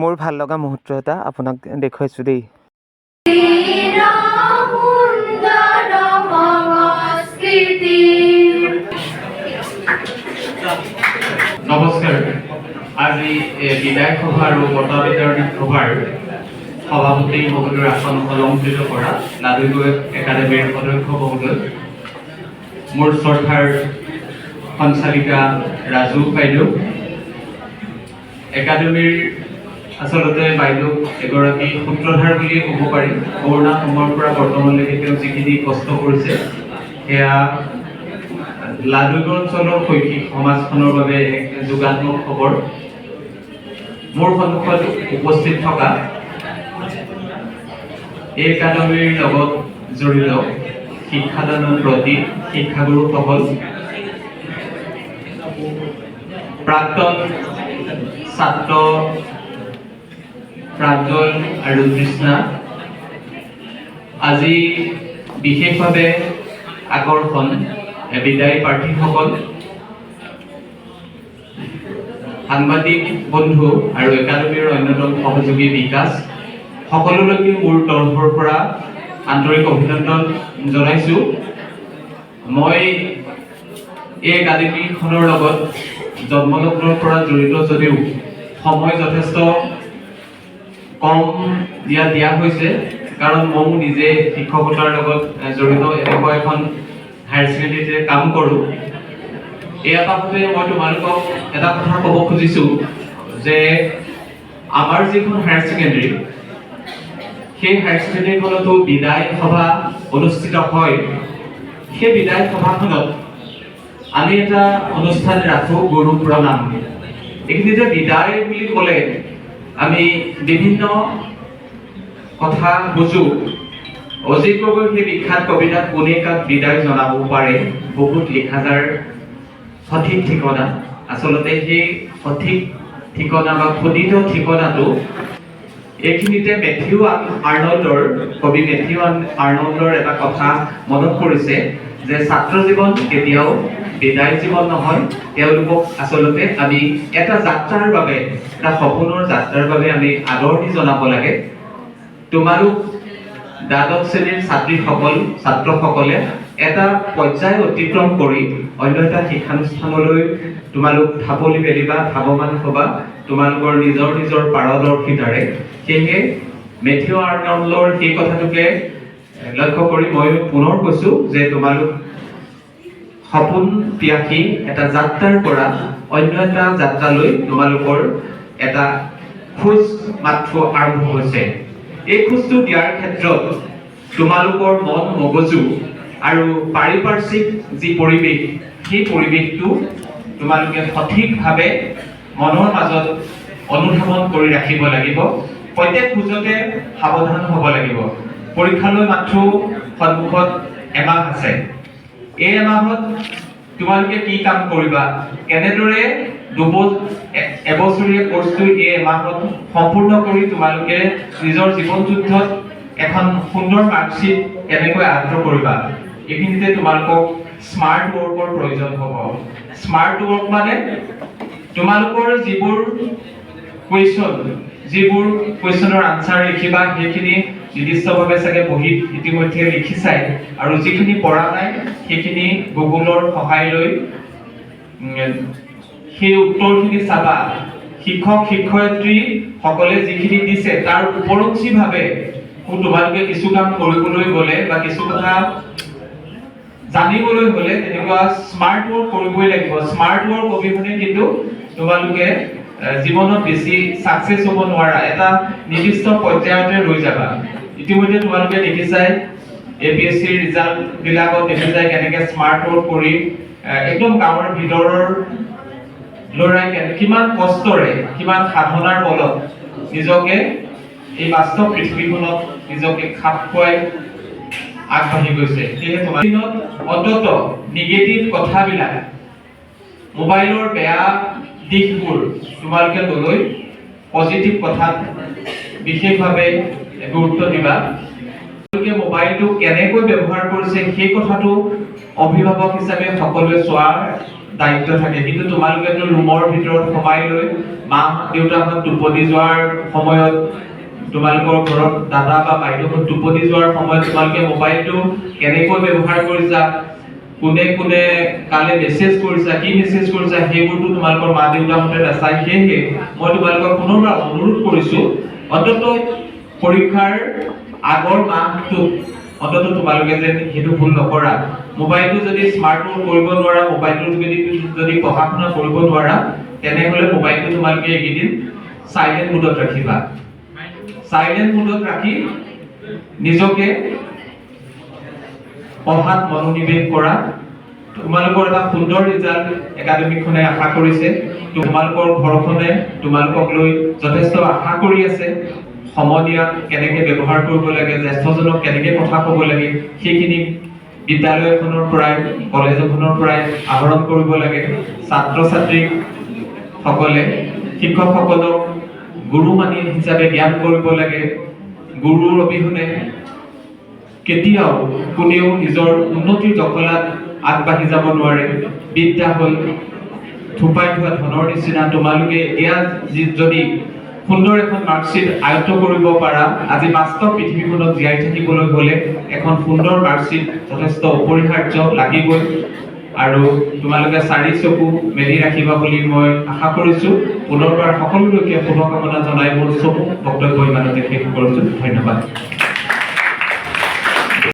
মোৰ ভালো লগা মুহূৰ্ত এটা আপোনাক দেখুৱাইছোঁ দেই। নমস্কাৰ। আজি বিদায় সভা আৰু বঁটা বিতৰণী সভাৰ সভাপতি মহোদয়ৰ আসন অলংকৃত কৰা লাডুগৈ একাডেমীৰ অধ্যক্ষ মহোদয়, মোৰ শ্ৰদ্ধাৰ সঞ্চালিকা ৰাজু বাইদেউ, একাডেমীৰ আচলতে বাইদেউ এগৰাকী সূত্ৰধাৰ বুলিয়ে ক'ব পাৰি। কৰোণা সময়ৰ পৰা বৰ্তমানলৈকে তেওঁ যিখিনি কষ্ট কৰিছে সেয়া লাডুগড় অঞ্চলৰ শৈক্ষিক সমাজখনৰ বাবে এক যোগাত্মক খবৰ। মোৰ সন্মুখত উপস্থিত থকা এই একাডেমীৰ লগত জড়িত শিক্ষাদানৰ প্ৰতি শিক্ষাগুৰুসকল প্ৰাক্তন ছাত্ৰ প্ৰাঞ্জল আৰু তৃষ্ণা আজি বিশেষভাৱে আকৰ্ষণ বিদায়ী প্ৰাৰ্থীসকল সাংবাদিক বন্ধু আৰু একাডেমীৰ অন্যতম সহযোগী বিকাশ সকলোলৈকে মোৰ তৰফৰ পৰা আন্তৰিক অভিনন্দন জনাইছোঁ। মই এই একাডেমীখনৰ লগত জন্মলগ্নৰ পৰা জড়িত যদিও সময় যথেষ্ট কম দিয়া দিয়া হৈছে, কাৰণ ময়ো নিজে শিক্ষকতাৰ লগত জড়িত, এনেকুৱা এখন হায়াৰ ছেকেণ্ডেৰীতে কাম কৰোঁ। এই এটা ভাৱে মই তোমালোকক এটা কথা ক'ব খুজিছোঁ, যে আমাৰ যিখন হায়াৰ ছেকেণ্ডেৰী সেই হায়াৰ ছেকেণ্ডেৰীখনতো বিদায় সভা অনুষ্ঠিত হয়। সেই বিদায় সভাখনত আমি এটা অনুষ্ঠান ৰাখোঁ গুৰু প্ৰণাম এইখিনিতে বিদায় বুলি ক'লে, আমি বিভিন্ন কথা বুজো। অজিত গগৈ সেই বিখ্যাত কবিতাত কোনে কাক বিদায় জনাব পাৰে বহুত লিখা যাৰ সঠিক ঠিকনা। আচলতে সেই সঠিক ঠিকনা বা খোদিত ঠিকনাটো এইখিনিতে মেথিউ আৰ- আৰ্নল্ডৰ কবি মেথিউ আৰ্ন- আৰ্নল্ডৰ এটা কথা মনত পৰিছে যে ছাত্ৰ জীৱন কেতিয়াও বিদায় জীৱন নহয়, তেওঁলোকক আচলতে আমি এটা যাত্ৰাৰ বাবে, এটা সপোনৰ যাত্ৰাৰ বাবে আমি আদৰণি জনাব লাগে। তোমালোক দ্বাদশ শ্ৰেণীৰ ছাত্ৰীসকল ছাত্ৰসকলে এটা পৰ্যায় অতিক্ৰম কৰি অন্য এটা শিক্ষানুষ্ঠানলৈ তোমালোক ঢাপলি মেলিবা ধাৱমান হ'বা, তোমালোকৰ নিজৰ নিজৰ পাৰদৰ্শিতাৰে সেয়েহে মেথিউ আৰ্নল্ডৰ সেই কথাটোকে লক্ষ্য কৰি মই পুনৰ কৈছোঁ যে তোমালোক সপোন ত্যাগী এটা যাত্ৰাৰ পৰা অন্য এটা যাত্ৰালৈ তোমালোকৰ এটা খোজ মাত্ৰ আৰম্ভ হৈছে। এই খোজটো দিয়াৰ ক্ষেত্ৰত তোমালোকৰ মন মগজু আৰু পাৰিপাৰ্শ্বিক যি পৰিৱেশ সেই পৰিৱেশটো তোমালোকে সঠিকভাৱে মনৰ মাজত অনুধাৱন কৰি ৰাখিব লাগিব। প্ৰত্যেক খোজতে সাৱধান হ'ব লাগিব। পৰীক্ষালৈ মাত্ৰ সন্মুখত এমাহ আছে। এই এমাহত তোমালোকে কি কাম কৰিবা? কেনেদৰে এ- এবছৰীয়া কোৰ্চটো এই এমাহত সম্পূৰ্ণ কৰি তোমালোকে নিজৰ জীৱন যুদ্ধত এখন সুন্দৰ মাৰ্কশ্বিট কেনেকৈ আয়ত্ত কৰিবা? এইখিনিতে তোমালোকক স্মাৰ্ট ৱৰ্কৰ প্ৰয়োজন হ'ব। স্মাৰ্ট ৱৰ্ক মানে তোমালোকৰ যিবোৰ কুৱেশ্যন যিবোৰ কুৱেশ্যনৰ আনচাৰ লিখিবা সেইখিনি নিৰ্দিষ্টভাৱে চাগে বহীত ইতিমধ্যে লিখিছাই আৰু যিখিনি পৰা নাই সেইখিনি গুগলৰ সহায় লৈ সেই উত্তৰখিনি চাবা। শিক্ষক, শিক্ষয়িত্ৰী সকলে যিখিনি দিছে, তাৰ ওপৰঞ্চিভাৱে তোমালোকে কিছু কাম কৰিবলৈ গ'লে বা কিছু কথা জানিবলৈ হলে তেনেকুৱা স্মাৰ্ট ৱৰ্ক কৰিবই লাগিব। স্মাৰ্ট ৱৰ্ক অবিহনে কিন্তু তোমালোকে জীৱনত বেছি ছাকচেছ হ'ব নোৱাৰা। এটা নিৰ্দিষ্ট পৰ্যায়তে ৰৈ যাবা। ইতিমধ্যে তোমালোকে দেখিছাই এ পি এছ চিৰ ৰিজাল্ট বিলাকত দেখিছাই কেনেকে স্মাৰ্ট ৱৰ্ক কৰি একদম গাঁৱৰ ভিতৰৰ ল'ৰাই কিমান কষ্টৰে, কিমান সাধনাৰ বলত নিজকে এই বাস্তৱ পৃথিৱীখনত নিজকে খাপ খুৱাই আগবাঢ়ি গৈছে। সেয়েহে তোমাৰ দিনত অন্তত নিগেটিভ কথাবিলাক, মোবাইলৰ বেয়া দিশবোৰ তোমালোকে নলৈ পজিটিভ কথাত বিশেষভাৱে গুৰুত্ব দিবা। তেওঁলোকে মোবাইলটো কেনেকৈ ব্যৱহাৰ কৰিছে সেই কথাটো অভিভাৱক হিচাপে সকলোৱে চোৱাৰ দায়িত্ব থাকে। কিন্তু তোমালোকেতো ৰুমৰ ভিতৰত সোমাই লৈ মা দেউতাহঁত টোপনি যোৱাৰ সময়ত তোমালোকৰ ঘৰত দাদা বা বাইদেউহঁত টোপনি যোৱাৰ সময়ত তোমালোকে মোবাইলটো কেনেকৈ ব্যৱহাৰ কৰিছা, কোনে কোনে কালে মেছেজ কৰিছা, কি মেছেজ কৰিছা, সেইবোৰতো তোমালোকৰ মা দেউতাহঁতে নাচায় সেয়েহে মই তোমালোকক পুনৰবাৰ অনুৰোধ কৰিছো অন্তত পৰীক্ষাৰ আগৰ মাহটোত অন্তত তোমালোকে যেন সেইটো ভুল নকৰা। মোবাইলটো যদি স্মাৰ্ট ফোন কৰিব নোৱাৰা মোবাইলটোৰ যোগেদি যদি পঢ়া শুনা কৰিব নোৱাৰা তেনেহ'লে মোবাইলটো তোমালোকে এইকেইদিন চাইলেণ্ট মুডত ৰাখিবা। চাইলেণ্ট মুডত ৰাখি নিজকে পঢ়াত মনোনিৱেশ কৰা। তোমালোকৰ এটা সুন্দৰ ৰিজাল্ট একাডেমিকখনে আশা কৰিছে। তোমালোকৰ ঘৰখনে তোমালোকক লৈ যথেষ্ট আশা কৰি আছে। সমনীয়া কেনেকে ব্যৱহাৰ কৰিব লাগে জ্যেষ্ঠজনক কেনেকে কথা ক'ব লাগে সেইখিনি বিদ্যালয়খনৰ পৰাই কলেজ এখনৰ পৰাই আহৰণ কৰিব লাগে। ছাত্ৰ ছাত্ৰীক সকলে শিক্ষকসকলক গুৰু মানি হিচাপে জ্ঞান কৰিব লাগে। গুৰুৰ অবিহনে কেতিয়াও কোনেও নিজৰ উন্নতিৰ জখলাত আগবাঢ়ি যাব নোৱাৰে। বিদ্যা হ'ল থোপাই থোৱা ধনৰ নিচিনা। তোমালোকে এতিয়া যি- যদি সুন্দৰ এখন মাৰ্কশ্বিট আয়ত্ত কৰিব পাৰা, আজি বাস্তৱ পৃথিৱীখনত জীয়াই থাকিবলৈ হ'লে এখন সুন্দৰ মাৰ্কশ্বিট যথেষ্ট অপৰিহাৰ্য লাগিবই। আৰু তোমালোকে চাৰি চকু মেলি ৰাখিবা বুলি মই আশা কৰিছো। পুনৰবাৰ সকলোলৈকে শুভকামনা জনাই মোৰ চকু বক্তব্য ইমানতে শেষ কৰিছো। ধন্যবাদ।